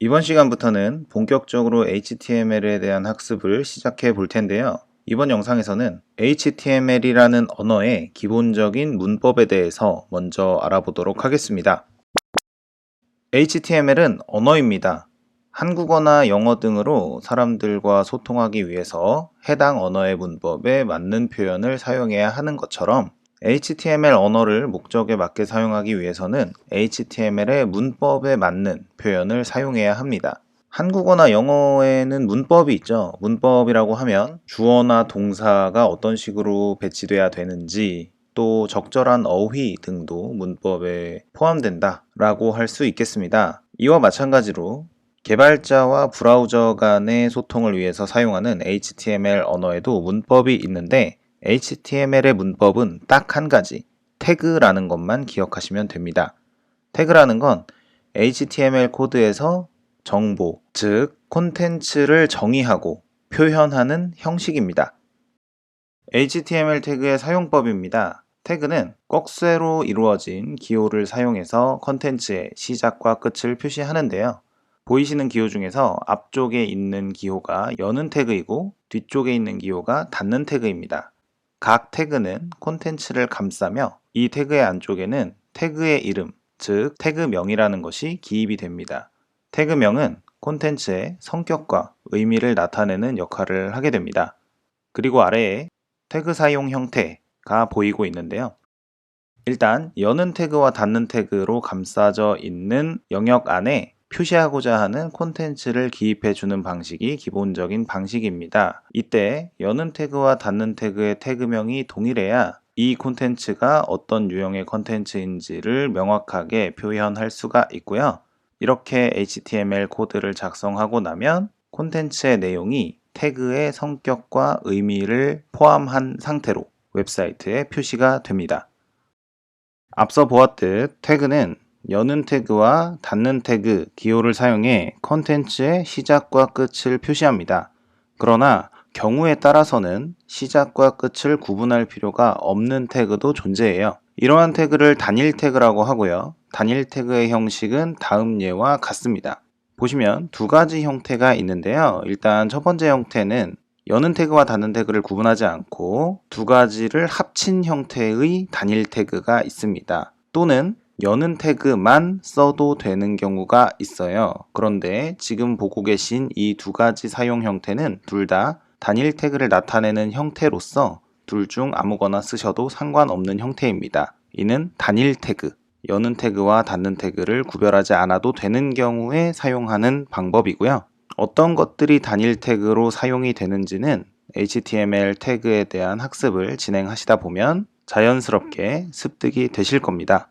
이번 시간부터는 본격적으로 HTML에 대한 학습을 시작해 볼 텐데요. 이번 영상에서는 HTML이라는 언어의 기본적인 문법에 대해서 먼저 알아보도록 하겠습니다. HTML은 언어입니다. 한국어나 영어 등으로 사람들과 소통하기 위해서 해당 언어의 문법에 맞는 표현을 사용해야 하는 것처럼 HTML 언어를 목적에 맞게 사용하기 위해서는 HTML의 문법에 맞는 표현을 사용해야 합니다. 한국어나 영어에는 문법이 있죠. 문법이라고 하면 주어나 동사가 어떤 식으로 배치돼야 되는지 또 적절한 어휘 등도 문법에 포함된다 라고 할 수 있겠습니다. 이와 마찬가지로 개발자와 브라우저 간의 소통을 위해서 사용하는 HTML 언어에도 문법이 있는데 HTML의 문법은 딱 한 가지, 태그라는 것만 기억하시면 됩니다. 태그라는 건 HTML 코드에서 정보, 즉 콘텐츠를 정의하고 표현하는 형식입니다. HTML 태그의 사용법입니다. 태그는 꺽쇠로 이루어진 기호를 사용해서 컨텐츠의 시작과 끝을 표시하는데요. 보이시는 기호 중에서 앞쪽에 있는 기호가 여는 태그이고 뒤쪽에 있는 기호가 닫는 태그입니다. 각 태그는 콘텐츠를 감싸며 이 태그의 안쪽에는 태그의 이름, 즉 태그명이라는 것이 기입이 됩니다. 태그명은 콘텐츠의 성격과 의미를 나타내는 역할을 하게 됩니다. 그리고 아래에 태그 사용 형태가 보이고 있는데요. 일단 여는 태그와 닫는 태그로 감싸져 있는 영역 안에 표시하고자 하는 콘텐츠를 기입해 주는 방식이 기본적인 방식입니다. 이때 여는 태그와 닫는 태그의 태그명이 동일해야 이 콘텐츠가 어떤 유형의 콘텐츠인지를 명확하게 표현할 수가 있고요. 이렇게 HTML 코드를 작성하고 나면 콘텐츠의 내용이 태그의 성격과 의미를 포함한 상태로 웹사이트에 표시가 됩니다. 앞서 보았듯 태그는 여는 태그와 닫는 태그 기호를 사용해 컨텐츠의 시작과 끝을 표시합니다. 그러나 경우에 따라서는 시작과 끝을 구분할 필요가 없는 태그도 존재해요. 이러한 태그를 단일 태그라고 하고요. 단일 태그의 형식은 다음 예와 같습니다. 보시면 두 가지 형태가 있는데요. 일단 첫 번째 형태는 여는 태그와 닫는 태그를 구분하지 않고 두 가지를 합친 형태의 단일 태그가 있습니다. 또는 여는 태그만 써도 되는 경우가 있어요. 그런데 지금 보고 계신 이 두 가지 사용 형태는 둘 다 단일 태그를 나타내는 형태로서 둘 중 아무거나 쓰셔도 상관없는 형태입니다. 이는 단일 태그, 여는 태그와 닫는 태그를 구별하지 않아도 되는 경우에 사용하는 방법이고요. 어떤 것들이 단일 태그로 사용이 되는지는 HTML 태그에 대한 학습을 진행하시다 보면 자연스럽게 습득이 되실 겁니다.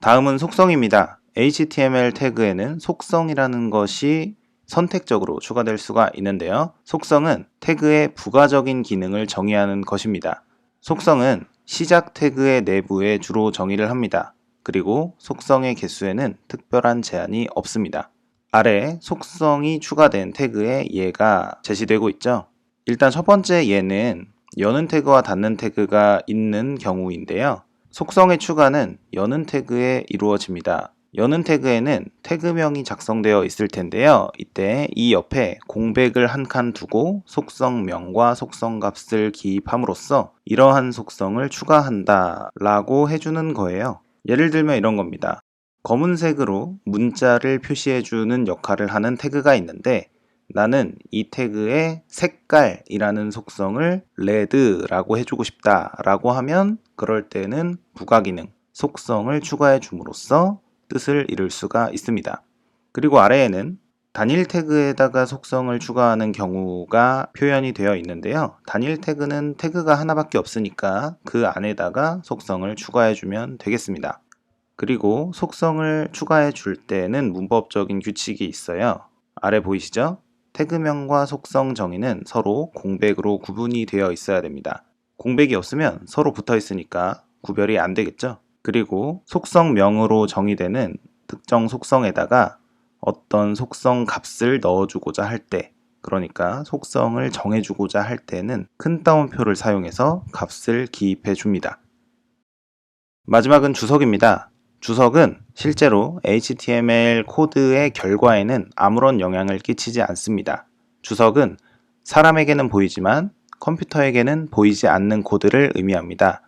다음은 속성입니다. HTML 태그에는 속성이라는 것이 선택적으로 추가될 수가 있는데요. 속성은 태그의 부가적인 기능을 정의하는 것입니다. 속성은 시작 태그의 내부에 주로 정의를 합니다. 그리고 속성의 개수에는 특별한 제한이 없습니다. 아래 속성이 추가된 태그의 예가 제시되고 있죠. 일단 첫 번째 예는 여는 태그와 닫는 태그가 있는 경우인데요. 속성의 추가는 여는 태그에 이루어집니다. 여는 태그에는 태그명이 작성되어 있을 텐데요. 이때 이 옆에 공백을 한 칸 두고 속성명과 속성값을 기입함으로써 이러한 속성을 추가한다 라고 해주는 거예요. 예를 들면 이런 겁니다. 검은색으로 문자를 표시해주는 역할을 하는 태그가 있는데 나는 이 태그의 색깔이라는 속성을 레드라고 해주고 싶다 라고 하면 그럴 때는 부가 기능 속성을 추가해 줌으로써 뜻을 이룰 수가 있습니다. 그리고 아래에는 단일 태그에다가 속성을 추가하는 경우가 표현이 되어 있는데요. 단일 태그는 태그가 하나밖에 없으니까 그 안에다가 속성을 추가해 주면 되겠습니다. 그리고 속성을 추가해 줄 때는 문법적인 규칙이 있어요. 아래 보이시죠? 태그명과 속성 정의는 서로 공백으로 구분이 되어 있어야 됩니다. 공백이 없으면 서로 붙어 있으니까 구별이 안 되겠죠? 그리고 속성명으로 정의되는 특정 속성에다가 어떤 속성 값을 넣어주고자 할 때, 그러니까 속성을 정해주고자 할 때는 큰 따옴표를 사용해서 값을 기입해 줍니다. 마지막은 주석입니다. 주석은 실제로 HTML 코드의 결과에는 아무런 영향을 끼치지 않습니다. 주석은 사람에게는 보이지만 컴퓨터에게는 보이지 않는 코드를 의미합니다.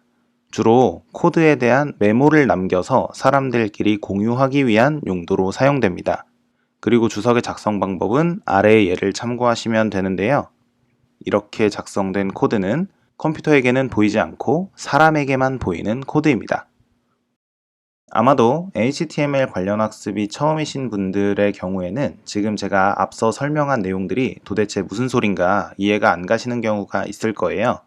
주로 코드에 대한 메모를 남겨서 사람들끼리 공유하기 위한 용도로 사용됩니다. 그리고 주석의 작성 방법은 아래의 예를 참고하시면 되는데요. 이렇게 작성된 코드는 컴퓨터에게는 보이지 않고 사람에게만 보이는 코드입니다. 아마도 HTML 관련 학습이 처음이신 분들의 경우에는 지금 제가 앞서 설명한 내용들이 도대체 무슨 소린가 이해가 안 가시는 경우가 있을 거예요.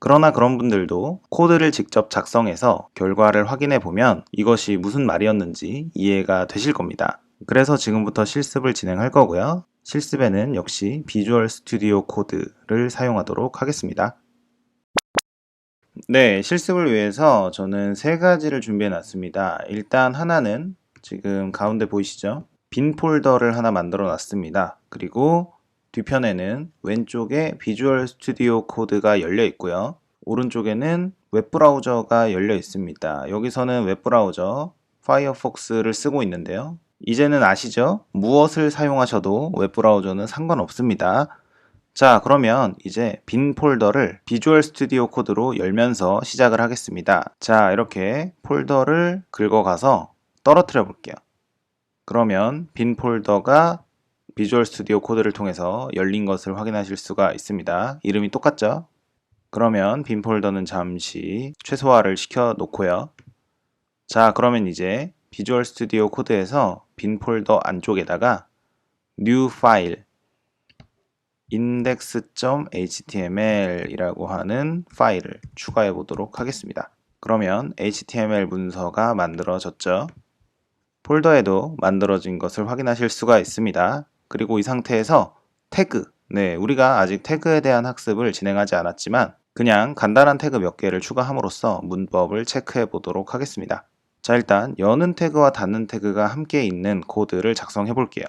그러나 그런 분들도 코드를 직접 작성해서 결과를 확인해 보면 이것이 무슨 말이었는지 이해가 되실 겁니다. 그래서 지금부터 실습을 진행할 거고요. 실습에는 역시 비주얼 스튜디오 코드를 사용하도록 하겠습니다. 네, 실습을 위해서 저는 세 가지를 준비해 놨습니다. 일단 하나는 지금 가운데 보이시죠? 빈 폴더를 하나 만들어 놨습니다. 그리고 뒤편에는 왼쪽에 비주얼 스튜디오 코드가 열려 있고요. 오른쪽에는 웹브라우저가 열려 있습니다. 여기서는 웹브라우저 파이어폭스를 쓰고 있는데요. 이제는 아시죠? 무엇을 사용하셔도 웹브라우저는 상관없습니다. 자, 그러면 이제 빈 폴더를 비주얼 스튜디오 코드로 열면서 시작을 하겠습니다. 자, 이렇게 폴더를 긁어가서 떨어뜨려 볼게요. 그러면 빈 폴더가 비주얼 스튜디오 코드를 통해서 열린 것을 확인하실 수가 있습니다. 이름이 똑같죠? 그러면 빈 폴더는 잠시 최소화를 시켜 놓고요. 자, 그러면 이제 비주얼 스튜디오 코드에서 빈 폴더 안쪽에다가 new 파일 index.html 이라고 하는 파일을 추가해 보도록 하겠습니다. 그러면 HTML 문서가 만들어졌죠. 폴더에도 만들어진 것을 확인하실 수가 있습니다. 그리고 이 상태에서 태그, 네, 우리가 아직 태그에 대한 학습을 진행하지 않았지만 그냥 간단한 태그 몇 개를 추가함으로써 문법을 체크해 보도록 하겠습니다. 자, 일단 여는 태그와 닫는 태그가 함께 있는 코드를 작성해 볼게요.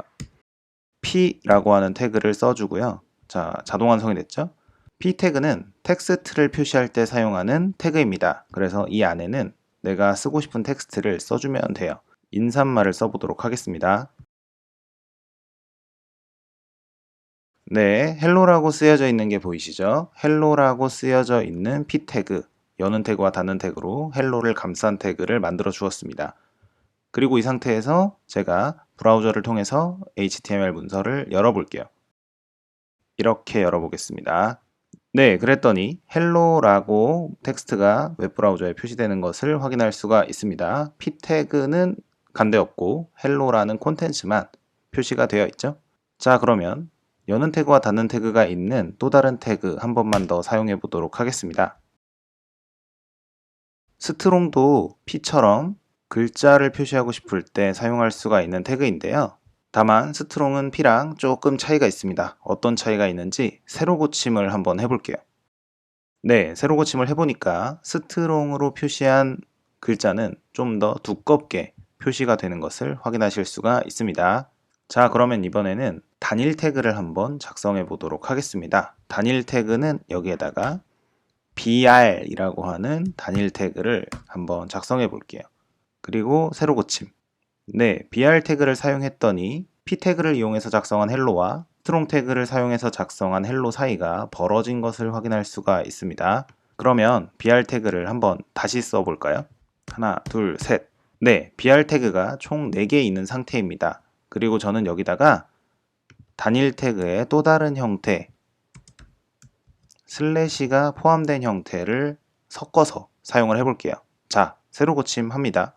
p라고 하는 태그를 써주고요. 자, 자동 완성이 됐죠? p 태그는 텍스트를 표시할 때 사용하는 태그입니다. 그래서 이 안에는 내가 쓰고 싶은 텍스트를 써주면 돼요. 인사말을 써보도록 하겠습니다. 네, 헬로라고 쓰여져 있는 게 보이시죠? 헬로라고 쓰여져 있는 p 태그, 여는 태그와 닫는 태그로 헬로를 감싼 태그를 만들어 주었습니다. 그리고 이 상태에서 제가 브라우저를 통해서 HTML 문서를 열어볼게요. 이렇게 열어보겠습니다. 네, 그랬더니 헬로라고 텍스트가 웹브라우저에 표시되는 것을 확인할 수가 있습니다. p 태그는 간데없고 헬로라는 콘텐츠만 표시가 되어 있죠. 자, 그러면 여는 태그와 닫는 태그가 있는 또 다른 태그 한 번만 더 사용해 보도록 하겠습니다. 스트롱도 p처럼 글자를 표시하고 싶을 때 사용할 수가 있는 태그인데요. 다만 스트롱은 p랑 조금 차이가 있습니다. 어떤 차이가 있는지 세로 고침을 한번 해볼게요. 네, 세로 고침을 해보니까 스트롱으로 표시한 글자는 좀 더 두껍게 표시가 되는 것을 확인하실 수가 있습니다. 자, 그러면 이번에는 단일 태그를 한번 작성해 보도록 하겠습니다. 단일 태그는 여기에다가 br이라고 하는 단일 태그를 한번 작성해 볼게요. 그리고 세로 고침. 네, br 태그를 사용했더니 p 태그를 이용해서 작성한 헬로와 스트롱 태그를 사용해서 작성한 헬로 사이가 벌어진 것을 확인할 수가 있습니다. 그러면 br 태그를 한번 다시 써볼까요? 하나, 둘, 셋. 네, br 태그가 총 4개 있는 상태입니다. 그리고 저는 여기다가 단일 태그의 또 다른 형태, 슬래시가 포함된 형태를 섞어서 사용을 해볼게요. 자, 새로 고침합니다.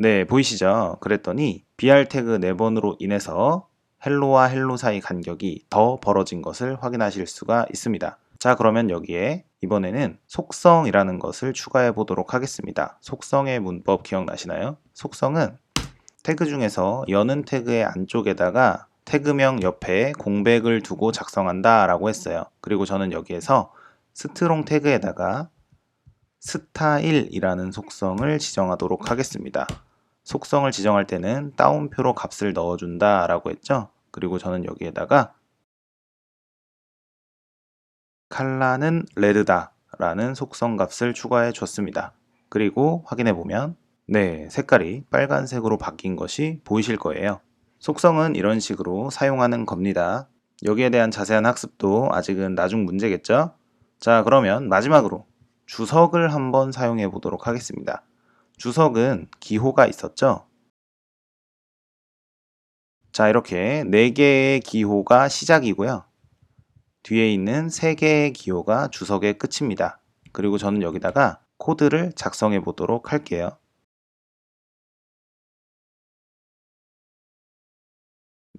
네, 보이시죠? 그랬더니 br 태그 4번으로 인해서 헬로와 헬로 사이 간격이 더 벌어진 것을 확인하실 수가 있습니다. 자, 그러면 여기에 이번에는 속성이라는 것을 추가해 보도록 하겠습니다. 속성의 문법 기억나시나요? 속성은 태그 중에서 여는 태그의 안쪽에다가 태그명 옆에 공백을 두고 작성한다 라고 했어요. 그리고 저는 여기에서 스트롱 태그에다가 스타일이라는 속성을 지정하도록 하겠습니다. 속성을 지정할 때는 따옴표로 값을 넣어준다 라고 했죠. 그리고 저는 여기에다가 칼라는 레드다 라는 속성 값을 추가해 줬습니다. 그리고 확인해 보면 네, 색깔이 빨간색으로 바뀐 것이 보이실 거예요. 속성은 이런 식으로 사용하는 겁니다. 여기에 대한 자세한 학습도 아직은 나중 문제겠죠? 자, 그러면 마지막으로 주석을 한번 사용해 보도록 하겠습니다. 주석은 기호가 있었죠? 자, 이렇게 4개의 기호가 시작이고요. 뒤에 있는 3개의 기호가 주석의 끝입니다. 그리고 저는 여기다가 코드를 작성해 보도록 할게요.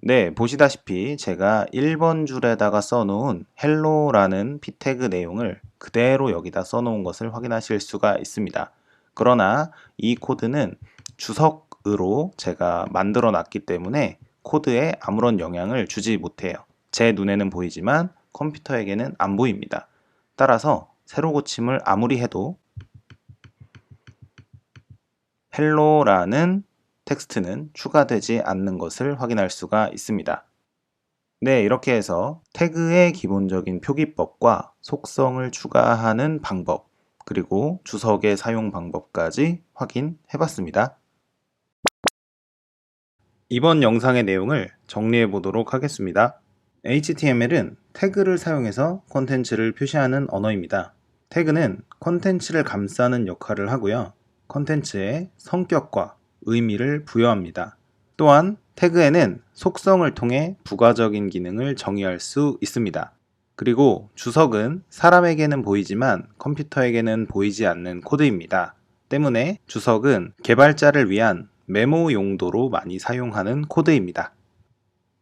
네, 보시다시피 제가 1번 줄에다가 써놓은 hello라는 p 태그 내용을 그대로 여기다 써놓은 것을 확인하실 수가 있습니다. 그러나 이 코드는 주석으로 제가 만들어 놨기 때문에 코드에 아무런 영향을 주지 못해요. 제 눈에는 보이지만 컴퓨터에게는 안 보입니다. 따라서 새로 고침을 아무리 해도 hello라는 텍스트는 추가되지 않는 것을 확인할 수가 있습니다. 네, 이렇게 해서 태그의 기본적인 표기법과 속성을 추가하는 방법, 그리고 주석의 사용 방법까지 확인해 봤습니다. 이번 영상의 내용을 정리해 보도록 하겠습니다. HTML은 태그를 사용해서 콘텐츠를 표시하는 언어입니다. 태그는 콘텐츠를 감싸는 역할을 하고요. 콘텐츠의 성격과 의미를 부여합니다. 또한 태그에는 속성을 통해 부가적인 기능을 정의할 수 있습니다. 그리고 주석은 사람에게는 보이지만 컴퓨터에게는 보이지 않는 코드입니다. 때문에 주석은 개발자를 위한 메모 용도로 많이 사용하는 코드입니다.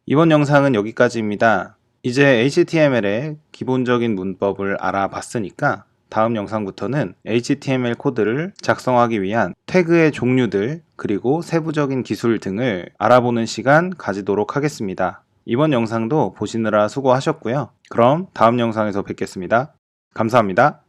이번 영상은 여기까지입니다. 이제 HTML의 기본적인 문법을 알아봤으니까 다음 영상부터는 HTML 코드를 작성하기 위한 태그의 종류들 그리고 세부적인 기술 등을 알아보는 시간 가지도록 하겠습니다. 이번 영상도 보시느라 수고하셨고요. 그럼 다음 영상에서 뵙겠습니다. 감사합니다.